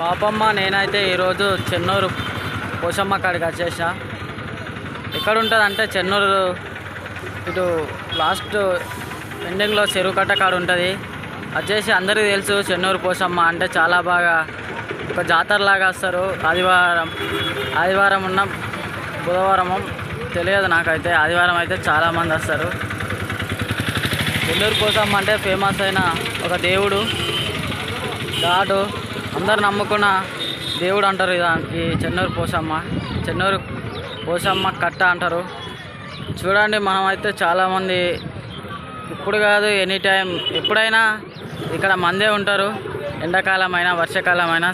పాపమ్మ నేనైతే ఈరోజు చెన్నూరు పోషమ్మ కాడికి వచ్చేసా ఎక్కడ ఉంటుంది అంటే చెన్నూరు. ఇటు లాస్ట్ ఎండింగ్లో చెరువు కట్ట కాడ ఉంటుంది. వచ్చేసి అందరికీ తెలుసు చెన్నూరు పోషమ్మ అంటే చాలా బాగా ఒక జాతరలాగా వస్తారు. ఆదివారం ఆదివారం ఉన్న బుధవారం తెలియదు నాకైతే. ఆదివారం అయితే చాలామంది వస్తారు. చెన్నూరు పోషమ్మ అంటే ఫేమస్ అయిన ఒక దేవుడు గాడు అందరు నమ్ముకున్న దేవుడు అంటారు దానికి చెన్నూరు పోసమ్మ. చెన్నూరు పోసమ్మ కట్ట అంటారు. చూడండి మనమైతే చాలామంది ఇప్పుడు కాదు ఎనీ టైం ఎప్పుడైనా ఇక్కడ మందే ఉంటారు. ఎండాకాలం అయినా వర్షాకాలం అయినా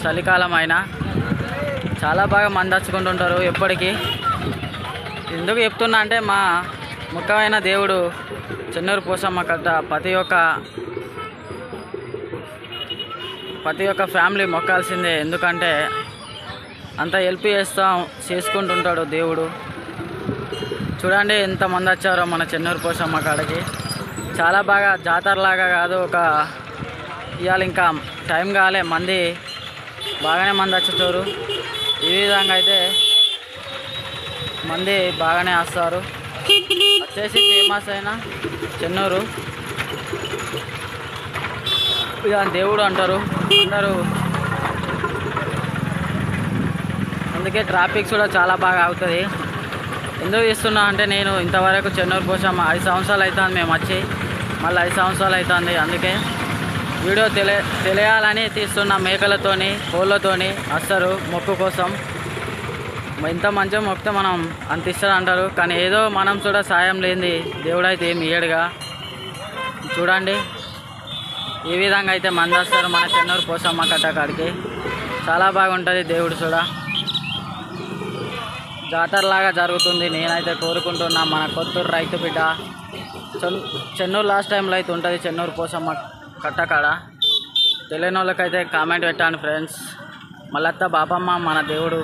చలికాలం అయినా చాలా బాగా మందచ్చుకుంటుంటారు ఎప్పటికీ. ఎందుకు చెప్తున్నా అంటే మా ముఖ్యమైన దేవుడు చెన్నూరు పోసమ్మ కట్ట ప్రతి ఒక్క ప్రతి ఒక్క ఫ్యామిలీ మొక్కాల్సిందే. ఎందుకంటే అంత హెల్ప్ చేస్తాం చేసుకుంటుంటాడు దేవుడు. చూడండి ఎంతమంది వచ్చారో మన చెన్నూరు పోసమ్మ కాడకి. చాలా బాగా జాతరలాగా కాదు ఒక ఇవాళ ఇంకా టైం కాలే మంది బాగానే మంది వచ్చేటోరు ఈ విధంగా అయితే మంది బాగానే వస్తారు. వచ్చేసి ఫేమస్ అయిన చెన్నూరు. దేవుడు అంటారు. అంటారు. అందుకే ట్రాఫిక్ కూడా చాలా బాగా అవుతుంది ఎందుకు ఇస్తున్నా అంటే నేను ఇంతవరకు చెన్నూరు కోసం ఐదు సంవత్సరాలు అవుతుంది మేము వచ్చి. మళ్ళీ ఐదు సంవత్సరాలు అవుతుంది అందుకే. వీడియో తెలియ తెలియాలని తీస్తున్న మేకలతోని కోళ్ళతోని వస్తారు మొక్కు కోసం. ఇంత మంచిగా మొక్కితే మనం అంత ఇస్తారు అంటారు. కానీ ఏదో మనం కూడా సాయం లేనిది దేవుడైతే ఏమి ఇయ్యడుగా. చూడండి. ఈ విధంగా అయితే మంది వస్తారు. మన చెన్నూరు పోసమ్మ కట్టకాడికి చాలా బాగుంటుంది దేవుడు కూడా జాతరలాగా జరుగుతుంది. నేనైతే కోరుకుంటున్నా మన కొత్తూరు రైతు బిడ్డ. చెన్నూరు లాస్ట్ టైంలో అయితే ఉంటుంది చెన్నూరు పోసమ్మ కట్టకాడ తెలియని వాళ్ళకైతే కామెంట్ పెట్టాను ఫ్రెండ్స్ మళ్ళత్త బాపమ్మ మన దేవుడు.